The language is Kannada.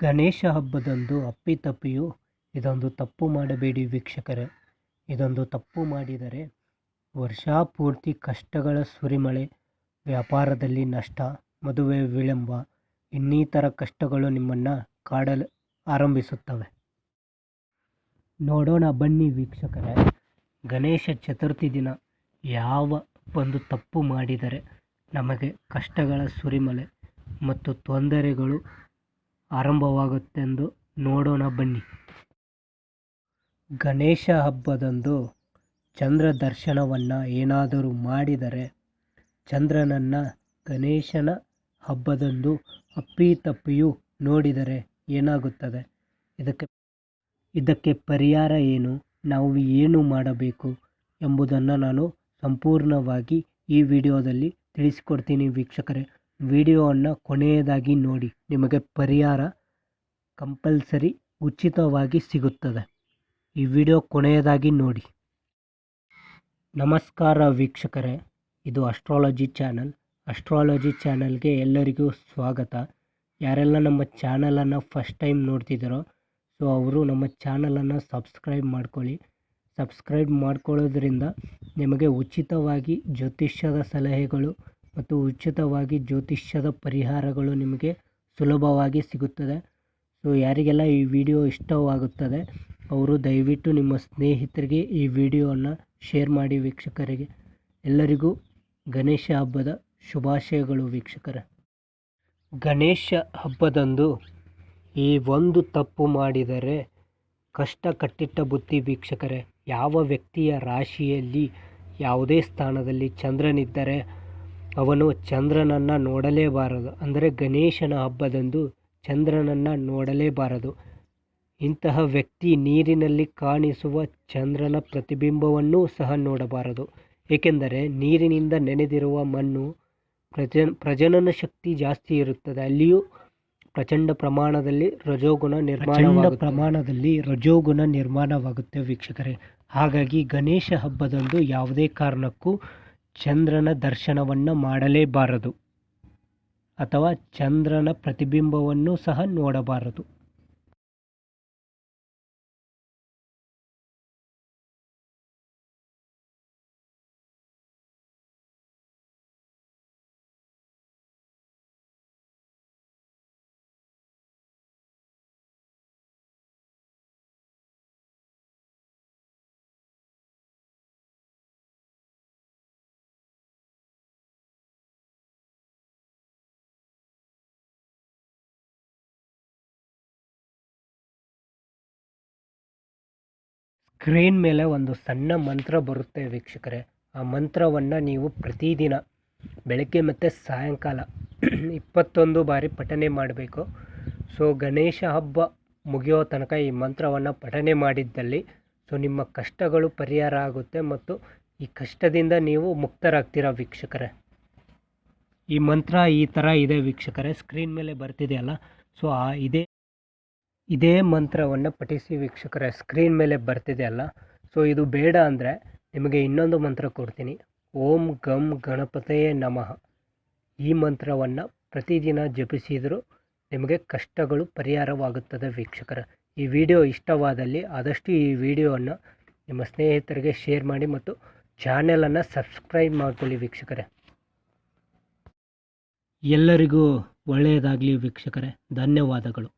ಗಣೇಶ ಹಬ್ಬದಂದು ಅಪ್ಪಿತಪ್ಪಿಯೂ ಇದೊಂದು ತಪ್ಪು ಮಾಡಬೇಡಿ ವೀಕ್ಷಕರೇ. ಇದೊಂದು ತಪ್ಪು ಮಾಡಿದರೆ ವರ್ಷಪೂರ್ತಿ ಕಷ್ಟಗಳ ಸುರಿಮಳೆ, ವ್ಯಾಪಾರದಲ್ಲಿ ನಷ್ಟ, ಮದುವೆ ವಿಳಂಬ, ಇನ್ನಿತರ ಕಷ್ಟಗಳು ನಿಮ್ಮನ್ನು ಕಾಡಲು ಆರಂಭಿಸುತ್ತವೆ. ನೋಡೋಣ ಬನ್ನಿ ವೀಕ್ಷಕರೇ. ಗಣೇಶ ಚತುರ್ಥಿ ದಿನ ಯಾವ ಒಂದು ತಪ್ಪು ಮಾಡಿದರೆ ನಮಗೆ ಕಷ್ಟಗಳ ಸುರಿಮಳೆ ಮತ್ತು ತೊಂದರೆಗಳು ಆರಂಭವಾಗುತ್ತೆಂದು ನೋಡೋಣ ಬನ್ನಿ. ಗಣೇಶ ಹಬ್ಬದಂದು ಚಂದ್ರ ದರ್ಶನವನ್ನು ಏನಾದರೂ ಮಾಡಿದರೆ ಚಂದ್ರನನ್ನು ಗಣೇಶನ ಹಬ್ಬದಂದು ಅಪ್ಪಿತಪ್ಪಿಯೂ ನೋಡಿದರೆ ಏನಾಗುತ್ತದೆ? ಇದಕ್ಕೆ ಇದಕ್ಕೆ ಪರಿಹಾರ ಏನು? ನಾವು ಏನು ಮಾಡಬೇಕು ಎಂಬುದನ್ನು ನಾನು ಸಂಪೂರ್ಣವಾಗಿ ಈ ವಿಡಿಯೋದಲ್ಲಿ ತಿಳಿಸಿಕೊಡ್ತೀನಿ ವೀಕ್ಷಕರೇ. ವಿಡಿಯೋವನ್ನು ಕೊನೆಯದಾಗಿ ನೋಡಿ. ನಿಮಗೆ ಪರಿಹಾರ ಕಂಪಲ್ಸರಿ ಉಚಿತವಾಗಿ ಸಿಗುತ್ತದೆ. ಈ ವಿಡಿಯೋ ಕೊನೆಯದಾಗಿ ನೋಡಿ. ನಮಸ್ಕಾರ ವೀಕ್ಷಕರೇ. ಇದು ಅಸ್ಟ್ರಾಲಜಿ ಚಾನಲ್. ಅಸ್ಟ್ರಾಲಜಿ ಚಾನಲ್ಗೆ ಎಲ್ಲರಿಗೂ ಸ್ವಾಗತ. ಯಾರೆಲ್ಲ ನಮ್ಮ ಚಾನಲನ್ನು ಫಸ್ಟ್ ಟೈಮ್ ನೋಡ್ತಿದ್ದಾರೋ, ಸೊ ಅವರು ನಮ್ಮ ಚಾನಲನ್ನು ಸಬ್ಸ್ಕ್ರೈಬ್ ಮಾಡ್ಕೊಳ್ಳಿ. ಸಬ್ಸ್ಕ್ರೈಬ್ ಮಾಡ್ಕೊಳ್ಳೋದ್ರಿಂದ ನಿಮಗೆ ಉಚಿತವಾಗಿ ಜ್ಯೋತಿಷ್ಯದ ಸಲಹೆಗಳು ಮತ್ತು ಉಚಿತವಾಗಿ ಜ್ಯೋತಿಷ್ಯದ ಪರಿಹಾರಗಳು ನಿಮಗೆ ಸುಲಭವಾಗಿ ಸಿಗುತ್ತದೆ. ಸೊ, ಯಾರಿಗೆಲ್ಲ ಈ ವಿಡಿಯೋ ಇಷ್ಟವಾಗುತ್ತದೆ, ಅವರು ದಯವಿಟ್ಟು ನಿಮ್ಮ ಸ್ನೇಹಿತರಿಗೆ ಈ ವಿಡಿಯೋವನ್ನು ಶೇರ್ ಮಾಡಿ ವೀಕ್ಷಕರಿಗೆ. ಎಲ್ಲರಿಗೂ ಗಣೇಶ ಹಬ್ಬದ ಶುಭಾಶಯಗಳು ವೀಕ್ಷಕರ. ಗಣೇಶ ಹಬ್ಬದಂದು ಈ ಒಂದು ತಪ್ಪು ಮಾಡಿದರೆ ಕಷ್ಟ ಕಟ್ಟಿಟ್ಟ ಬುತ್ತಿ ವೀಕ್ಷಕರೇ, ಯಾವ ವ್ಯಕ್ತಿಯ ರಾಶಿಯಲ್ಲಿ ಯಾವುದೇ ಸ್ಥಾನದಲ್ಲಿ ಚಂದ್ರನಿದ್ದರೆ ಅವನು ಚಂದ್ರನನ್ನು ನೋಡಲೇಬಾರದು. ಅಂದರೆ ಗಣೇಶನ ಹಬ್ಬದಂದು ಚಂದ್ರನನ್ನು ನೋಡಲೇಬಾರದು. ಇಂತಹ ವ್ಯಕ್ತಿ ನೀರಿನಲ್ಲಿ ಕಾಣಿಸುವ ಚಂದ್ರನ ಪ್ರತಿಬಿಂಬವನ್ನೂ ಸಹ ನೋಡಬಾರದು. ಏಕೆಂದರೆ ನೀರಿನಿಂದ ನೆನೆದಿರುವ ಮಣ್ಣು ಪ್ರಜನ್ ಪ್ರಜನನ ಶಕ್ತಿ ಜಾಸ್ತಿ ಇರುತ್ತದೆ. ಅಲ್ಲಿಯೂ ಪ್ರಚಂಡ ಪ್ರಮಾಣದಲ್ಲಿ ರಜೋಗುಣ ನಿರ್ಮಾಣ ಪ್ರಮಾಣದಲ್ಲಿ ರಜೋಗುಣ ನಿರ್ಮಾಣವಾಗುತ್ತೆ ವೀಕ್ಷಕರೇ. ಹಾಗಾಗಿ ಗಣೇಶ ಹಬ್ಬದಂದು ಯಾವುದೇ ಕಾರಣಕ್ಕೂ ಚಂದ್ರನ ದರ್ಶನವನ್ನು ಮಾಡಲೇಬಾರದು ಅಥವಾ ಚಂದ್ರನ ಪ್ರತಿಬಿಂಬವನ್ನು ಸಹ ನೋಡಬಾರದು. ಸ್ಕ್ರೀನ್ ಮೇಲೆ ಒಂದು ಸಣ್ಣ ಮಂತ್ರ ಬರುತ್ತೆ ವೀಕ್ಷಕರೇ. ಆ ಮಂತ್ರವನ್ನು ನೀವು ಪ್ರತಿದಿನ ಬೆಳಗ್ಗೆ ಮತ್ತು ಸಾಯಂಕಾಲ ಇಪ್ಪತ್ತೊಂದು ಬಾರಿ ಪಠನೆ ಮಾಡಬೇಕು. ಸೊ, ಗಣೇಶ ಹಬ್ಬ ಮುಗಿಯೋ ತನಕ ಈ ಮಂತ್ರವನ್ನು ಪಠನೆ ಮಾಡಿದ್ದಲ್ಲಿ ಸೊ, ನಿಮ್ಮ ಕಷ್ಟಗಳು ಪರಿಹಾರ ಆಗುತ್ತೆ ಮತ್ತು ಈ ಕಷ್ಟದಿಂದ ನೀವು ಮುಕ್ತರಾಗ್ತೀರಾ ವೀಕ್ಷಕರೇ? ಈ ಮಂತ್ರ ಈ ಥರ ಇದೆ ವೀಕ್ಷಕರೇ. ಸ್ಕ್ರೀನ್ ಮೇಲೆ ಬರ್ತಿದೆಯಲ್ಲ? ಸೊ, ಆ ಇದೇ ಇದೇ ಮಂತ್ರವನ್ನು ಪಠಿಸಿ ವೀಕ್ಷಕರ ಸ್ಕ್ರೀನ್ ಮೇಲೆ ಬರ್ತಿದೆಯಲ್ಲ ಸೊ ಇದು ಬೇಡ ಅಂದರೆ ನಿಮಗೆ ಇನ್ನೊಂದು ಮಂತ್ರ ಕೊಡ್ತೀನಿ. ಓಂ ಗಂ ಗಣಪತಯೇ ನಮಃ. ಈ ಮಂತ್ರವನ್ನು ಪ್ರತಿದಿನ ಜಪಿಸಿದರೂ ನಿಮಗೆ ಕಷ್ಟಗಳು ಪರಿಹಾರವಾಗುತ್ತದೆ ವೀಕ್ಷಕರ. ಈ ವಿಡಿಯೋ ಇಷ್ಟವಾದಲ್ಲಿ ಆದಷ್ಟು ಈ ವಿಡಿಯೋವನ್ನು ನಿಮ್ಮ ಸ್ನೇಹಿತರಿಗೆ ಶೇರ್ ಮಾಡಿ ಮತ್ತು ಚಾನೆಲನ್ನು ಸಬ್ಸ್ಕ್ರೈಬ್ ಮಾಡಿಕೊಳ್ಳಿ ವೀಕ್ಷಕರೇ. ಎಲ್ಲರಿಗೂ ಒಳ್ಳೆಯದಾಗಲಿ ವೀಕ್ಷಕರೇ. ಧನ್ಯವಾದಗಳು.